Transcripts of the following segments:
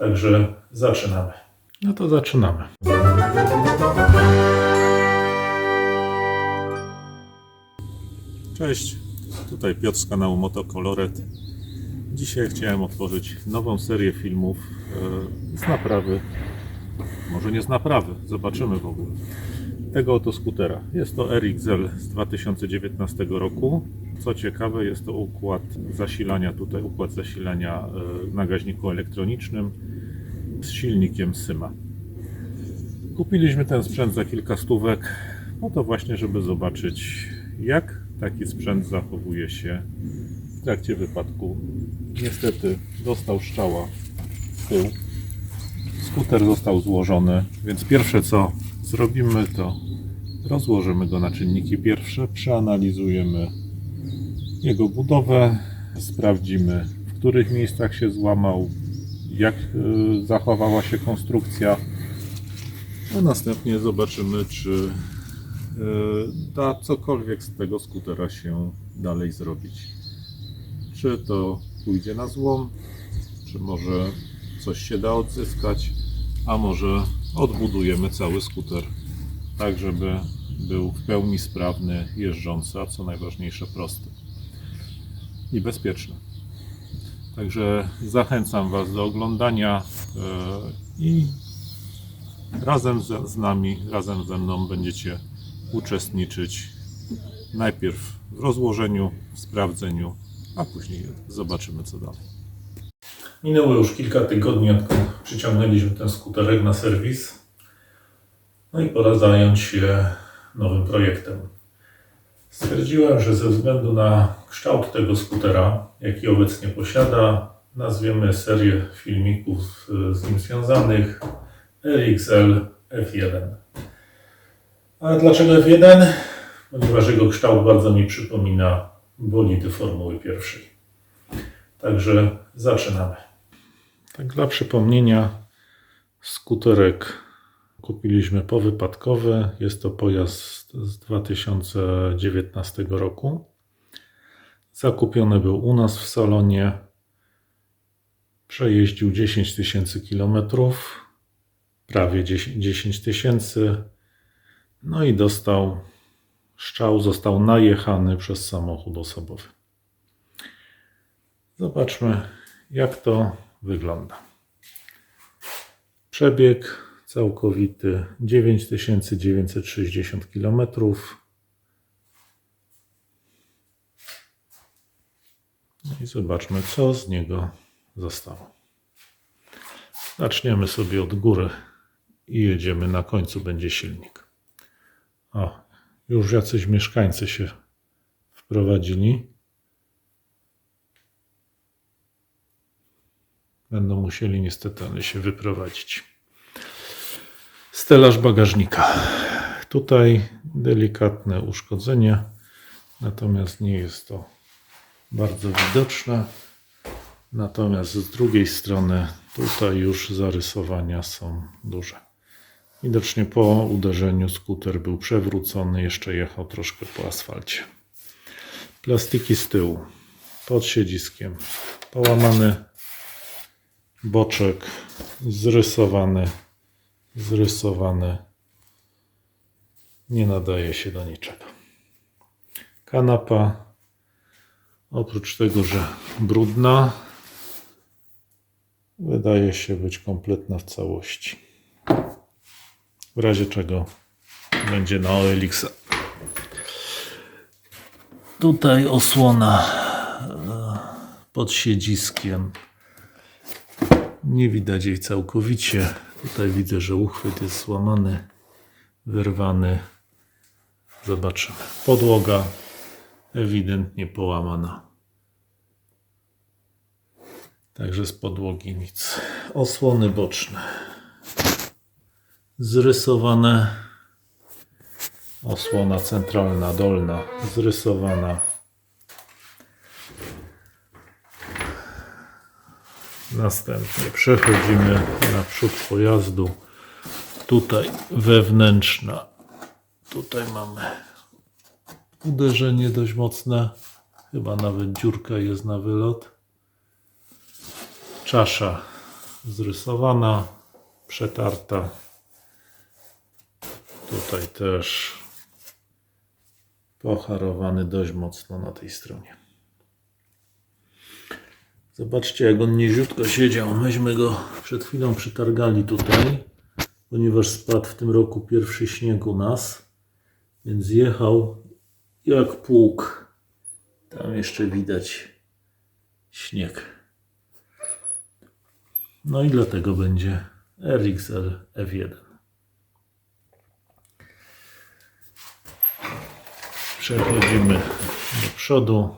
Także zaczynamy. No to zaczynamy. Cześć, tutaj Piotr z kanału Motokoloret. Dzisiaj chciałem otworzyć nową serię filmów e, z naprawy. Może nie z naprawy, zobaczymy w ogóle. Tego oto skutera. Jest to RXL z 2019 roku. Co ciekawe, jest to układ zasilania, tutaj układ zasilania e, na gaźniku elektronicznym z silnikiem Syma. Kupiliśmy ten sprzęt za kilka stówek, po to właśnie, żeby zobaczyć, jak taki sprzęt zachowuje się w trakcie wypadku. Niestety dostał strzała w tył. Skuter został złożony, więc pierwsze co zrobimy, to rozłożymy go na czynniki pierwsze, przeanalizujemy jego budowę, sprawdzimy, w których miejscach się złamał, jak y, zachowała się konstrukcja, a następnie zobaczymy, czy y, da cokolwiek z tego skutera się dalej zrobić. Czy to pójdzie na złom, czy może coś się da odzyskać, a może odbudujemy cały skuter, tak żeby był w pełni sprawny, jeżdżący, a co najważniejsze prosty i bezpieczny. Także zachęcam Was do oglądania e, i razem z, nami, razem ze mną będziecie uczestniczyć najpierw w rozłożeniu, w sprawdzeniu, a później zobaczymy co dalej. Minęło już kilka tygodni, odkąd przyciągnęliśmy ten skuterek na serwis. No i pora zająć się nowym projektem. Stwierdziłem, że ze względu na kształt tego skutera, jaki obecnie posiada, nazwiemy serię filmików z, nim związanych RXL F1. Ale dlaczego F1? Ponieważ jego kształt bardzo mi przypomina bolidy Formuły pierwszej. Także zaczynamy. Tak dla przypomnienia, skuterek kupiliśmy powypadkowy. Jest to pojazd z 2019 roku. Zakupiony był u nas w salonie. Przejeździł 10 tysięcy kilometrów, prawie 10 tysięcy. No i dostał szczał, został najechany przez samochód osobowy. Zobaczmy, jak to wygląda. Przebieg całkowity 9960 km. I zobaczmy, co z niego zostało. Zaczniemy sobie od góry i jedziemy. Na końcu będzie silnik. O, już jacyś mieszkańcy się wprowadzili. Będą musieli niestety się wyprowadzić. Stelaż bagażnika. Tutaj delikatne uszkodzenie, natomiast nie jest to bardzo widoczne. Natomiast z drugiej strony tutaj już zarysowania są duże. Widocznie po uderzeniu skuter był przewrócony, jeszcze jechał troszkę po asfalcie. Plastiki z tyłu, pod siedziskiem, połamany boczek, zrysowany, zrysowany, nie nadaje się do niczego. Kanapa, oprócz tego, że brudna, wydaje się być kompletna w całości. W razie czego będzie na OLX. Tutaj osłona e, pod siedziskiem. Nie widać jej całkowicie. Tutaj widzę, że uchwyt jest złamany, wyrwany. Zobaczymy. Podłoga ewidentnie połamana. Także z podłogi nic. Osłony boczne zrysowane. Osłona centralna, dolna, zrysowana. Następnie przechodzimy na przód pojazdu. Tutaj wewnętrzna. Tutaj mamy uderzenie dość mocne. Chyba nawet dziurka jest na wylot. Czasza zrysowana, przetarta. Tutaj też pocharowany dość mocno na tej stronie. Zobaczcie, jak on niziutko siedział. Myśmy go przed chwilą przytargali tutaj, ponieważ spadł w tym roku pierwszy śnieg u nas, więc jechał jak pług. Tam jeszcze widać śnieg. No i dlatego będzie RXL F1. Przechodzimy do przodu.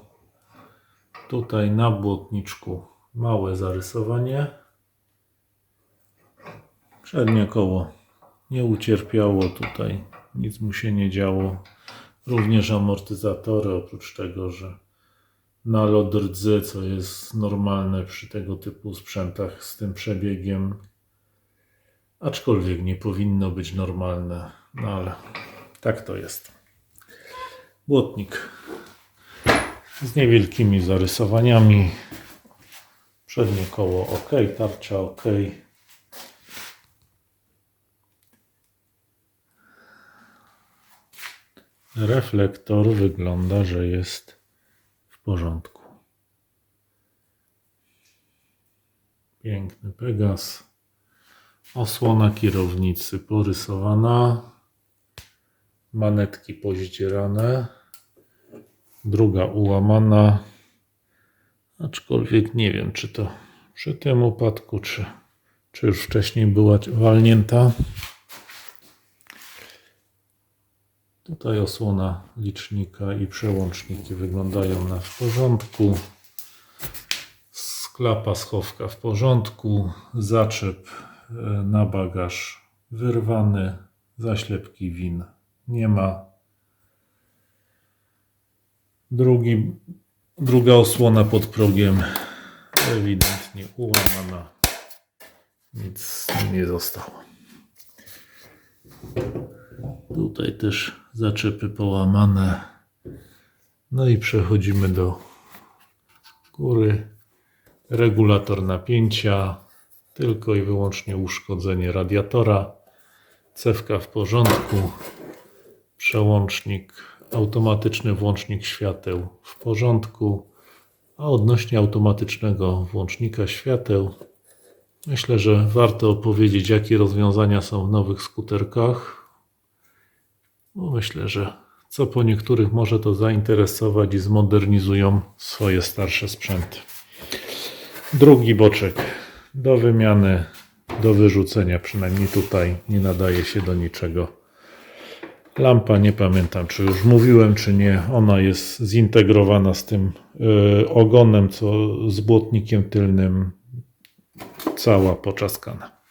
Tutaj na błotniczku małe zarysowanie. Przednie koło nie ucierpiało tutaj, nic mu się nie działo. Również amortyzatory, oprócz tego, że nalot rdzy, co jest normalne przy tego typu sprzętach z tym przebiegiem. Aczkolwiek nie powinno być normalne, no ale tak to jest. Błotnik z niewielkimi zarysowaniami. Przednie koło ok, tarcza ok. Reflektor wygląda, że jest porządku. Piękny Pegas. Osłona kierownicy porysowana. Manetki pozdzierane. Druga ułamana. Aczkolwiek nie wiem, czy to przy tym upadku, czy, czy już wcześniej była walnięta. Tutaj osłona licznika i przełączniki wyglądają na w porządku. Sklapa schowka w porządku. Zaczep e, na bagaż wyrwany. Zaślepki win nie ma. Drugi, druga osłona pod progiem ewidentnie ułamana. Nic nie zostało. Tutaj też zaczepy połamane. No i przechodzimy do góry. Regulator napięcia, tylko i wyłącznie uszkodzenie radiatora. Cewka w porządku. Przełącznik, automatyczny włącznik świateł w porządku. A odnośnie automatycznego włącznika świateł, myślę, że warto opowiedzieć, jakie rozwiązania są w nowych skuterkach. Bo myślę, że co po niektórych może to zainteresować i zmodernizują swoje starsze sprzęty. Drugi boczek do wymiany, do wyrzucenia, przynajmniej tutaj nie nadaje się do niczego. Lampa, nie pamiętam czy już mówiłem, czy nie. Ona jest zintegrowana z tym y, ogonem, co z błotnikiem tylnym, cała poczaskana.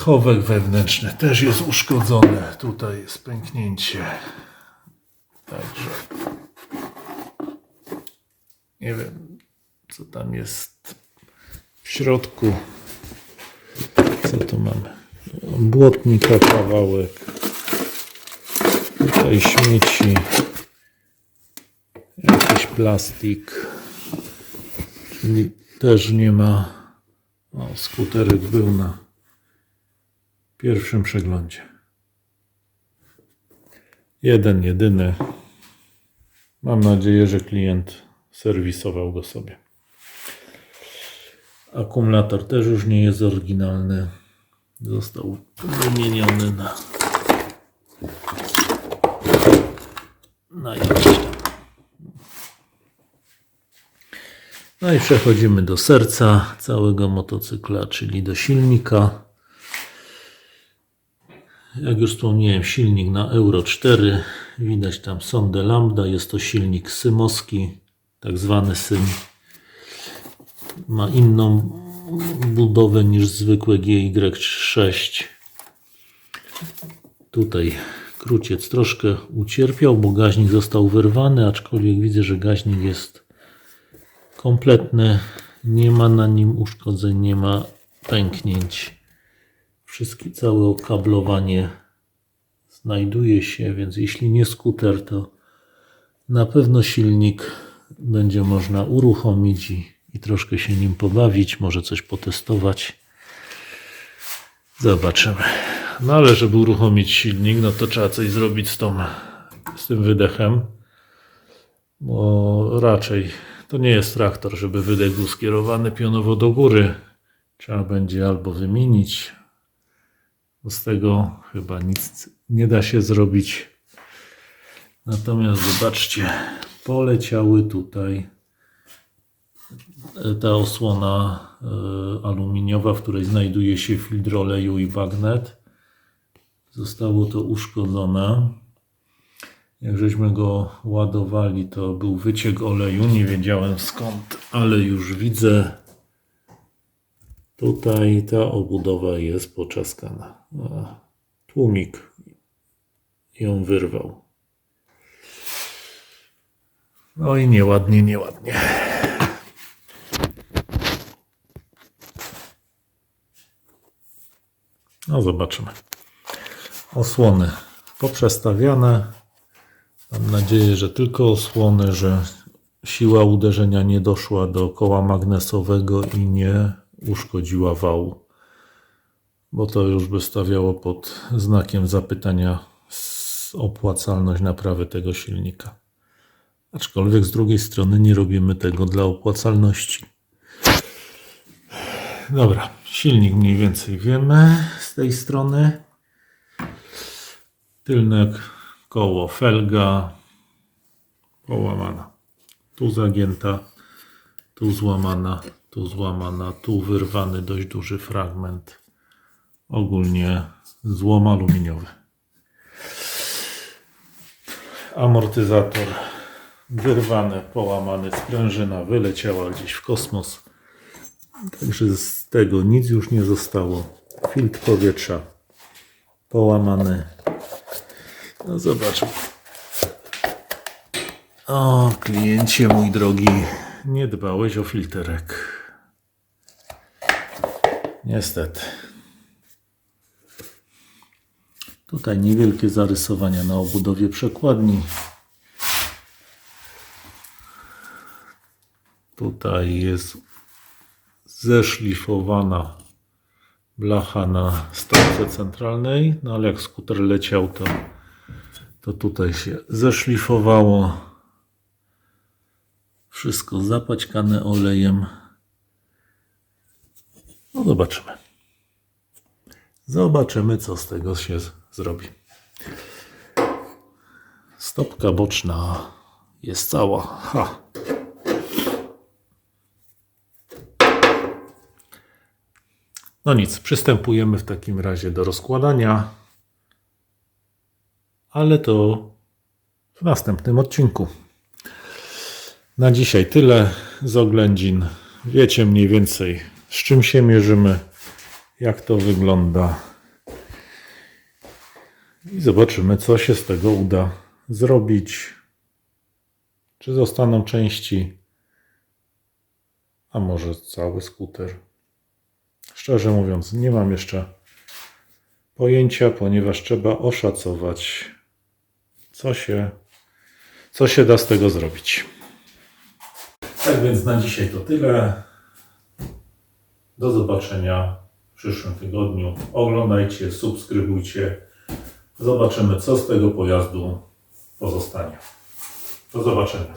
Schowek wewnętrzny też jest uszkodzony. Tutaj jest pęknięcie. Także nie wiem, co tam jest w środku. Co tu mamy? Błotnika kawałek. Tutaj śmieci. Jakiś plastik. Czyli też nie ma. O, skuterek był na pierwszym przeglądzie. Jeden, jedyny. Mam nadzieję, że klient serwisował go sobie. Akumulator też już nie jest oryginalny. Został wymieniony na na. No i przechodzimy do serca całego motocykla, czyli do silnika. Jak już wspomniałem, silnik na Euro 4. Widać tam sondę lambda. Jest to silnik symowski, tak zwany sym. Ma inną budowę niż zwykłe GY6. Tutaj króciec troszkę ucierpiał, bo gaźnik został wyrwany, aczkolwiek widzę, że gaźnik jest kompletny. Nie ma na nim uszkodzeń, nie ma pęknięć. Wszystkie, całe okablowanie znajduje się, więc jeśli nie skuter, to na pewno silnik będzie można uruchomić i, i troszkę się nim pobawić, może coś potestować. Zobaczymy. No ale żeby uruchomić silnik, no to trzeba coś zrobić z, tą, z tym wydechem, bo raczej to nie jest traktor, żeby wydech był skierowany pionowo do góry. Trzeba będzie albo wymienić, bo z tego chyba nic nie da się zrobić. Natomiast zobaczcie, poleciały tutaj e, ta osłona e, aluminiowa, w której znajduje się filtr oleju i bagnet. Zostało to uszkodzone. Jak żeśmy go ładowali, to był wyciek oleju. Nie wiedziałem skąd, ale już widzę. Tutaj ta obudowa jest poczaskana. Tłumik ją wyrwał. No i nieładnie, nieładnie. No zobaczymy. Osłony poprzestawiane. Mam nadzieję, że tylko osłony, że siła uderzenia nie doszła do koła magnesowego i nie uszkodziła wału. Bo to już by stawiało pod znakiem zapytania opłacalność naprawy tego silnika. Aczkolwiek z drugiej strony nie robimy tego dla opłacalności. Dobra, silnik mniej więcej wiemy z tej strony. Tylne koło felga połamana. Tu zagięta, tu złamana, tu złamana, tu wyrwany dość duży fragment. Ogólnie złom aluminiowy. Amortyzator wyrwane, połamany, sprężyna wyleciała gdzieś w kosmos. Także z tego nic już nie zostało. Filtr powietrza połamany. No zobaczmy. O, kliencie mój drogi, nie dbałeś o filterek. Niestety. Tutaj niewielkie zarysowania na obudowie przekładni. Tutaj jest zeszlifowana blacha na stopce centralnej, no ale jak skuter leciał, to, to tutaj się zeszlifowało. Wszystko zapaćkane olejem. No zobaczymy. Zobaczymy, co z tego się zrobi. Stopka boczna jest cała. Ha. No nic, przystępujemy w takim razie do rozkładania, ale to w następnym odcinku. Na dzisiaj tyle z oględzin. Wiecie mniej więcej z czym się mierzymy, jak to wygląda. I zobaczymy, co się z tego uda zrobić. Czy zostaną części, a może cały skuter. Szczerze mówiąc, nie mam jeszcze pojęcia, ponieważ trzeba oszacować, co się, co się da z tego zrobić. Tak więc na dzisiaj to tyle. Do zobaczenia w przyszłym tygodniu. Oglądajcie, subskrybujcie. Zobaczymy, co z tego pojazdu pozostanie. Do zobaczenia.